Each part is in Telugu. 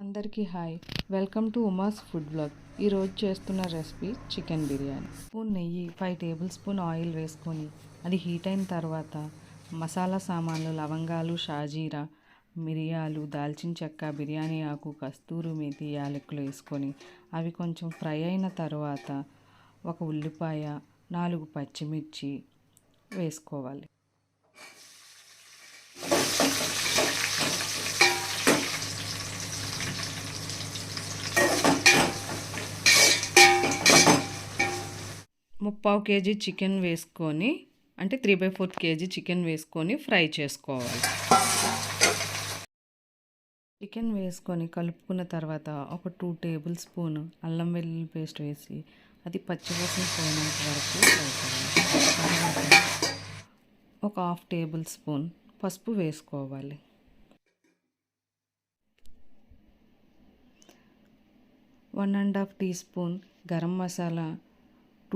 అందరికీ hi. Welcome to Uma's food blog. ఈరోజు చేస్తున్న రెసిపీ చికెన్ బిర్యానీ. స్పూన్ నెయ్యి ఫైవ్ టేబుల్ స్పూన్ ఆయిల్ వేసుకొని అది హీట్ అయిన తర్వాత మసాలా సామాన్లు లవంగాలు షాజీరా మిరియాలు దాల్చిన చెక్క బిర్యానీ ఆకు కస్తూరి మేతి యాలకులు వేసుకొని అవి కొంచెం ఫ్రై అయిన తర్వాత ఒక ఉల్లిపాయ నాలుగు పచ్చిమిర్చి వేసుకోవాలి. ముప్పావు కేజీ చికెన్ వేసుకొని అంటే three by fourth KG chicken వేసుకొని ఫ్రై చేసుకోవాలి. చికెన్ వేసుకొని కలుపుకున్న తర్వాత ఒక టూ టేబుల్ స్పూన్ అల్లం వెల్లుల్లి పేస్ట్ వేసి అది పచ్చివాసన పోయినంత వరకు తర్వాత ఒక హాఫ్ టేబుల్ స్పూన్ పసుపు వేసుకోవాలి. One and half tea spoon garam masala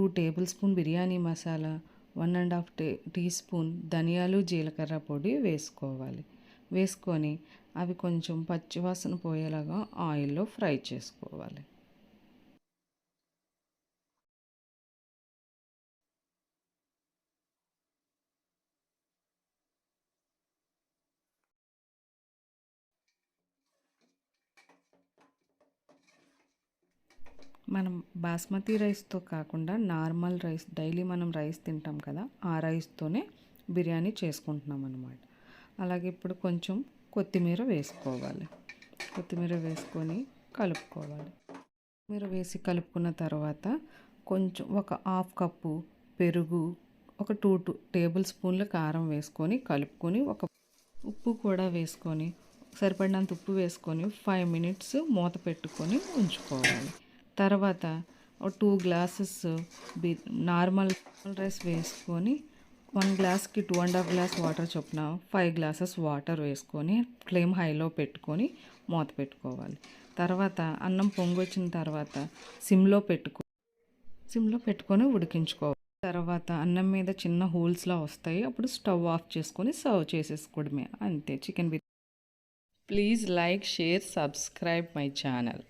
two table spoon biryani masala one and half టే టీ స్పూన్ ధనియాలు జీలకర్ర పొడి వేసుకోవాలి. వేసుకొని అవి కొంచెం పచ్చివాసన పోయేలాగా ఆయిల్లో ఫ్రై చేసుకోవాలి. మనం బాస్మతి రైస్తో కాకుండా నార్మల్ రైస్ డైలీ మనం రైస్ తింటాం కదా ఆ రైస్తోనే బిర్యానీ చేసుకుంటున్నాం అనమాట అలాగే ఇప్పుడు కొంచెం కొత్తిమీర వేసుకోవాలి. కొత్తిమీర వేసుకొని కలుపుకోవాలి. కొత్తిమీర వేసి కలుపుకున్న తర్వాత కొంచెం ఒక హాఫ్ కప్పు పెరుగు ఒక టూ టూ టేబుల్ స్పూన్ల కారం వేసుకొని కలుపుకొని ఒక ఉప్పు కూడా వేసుకొని సరిపడినంత ఉప్పు వేసుకొని ఫైవ్ మినిట్స్ మూత పెట్టుకొని ఉంచుకోవాలి. తర్వాత ఒక టూ గ్లాసెస్ బి నార్మల్ రైస్ వేసుకొని వన్ గ్లాస్కి two and half glass water చొప్పున ఫైవ్ గ్లాసెస్ వాటర్ వేసుకొని ఫ్లేమ్ హైలో పెట్టుకొని మూత పెట్టుకోవాలి. తర్వాత అన్నం పొంగొచ్చిన తర్వాత సిమ్లో పెట్టుకో సిమ్లో పెట్టుకొని ఉడికించుకోవాలి. తర్వాత అన్నం మీద చిన్న హోల్స్లా వస్తాయి. అప్పుడు స్టవ్ ఆఫ్ చేసుకొని సర్వ్ చేసేసుకోవడమే. అంతే. Chicken biryani. Please like share subscribe my channel.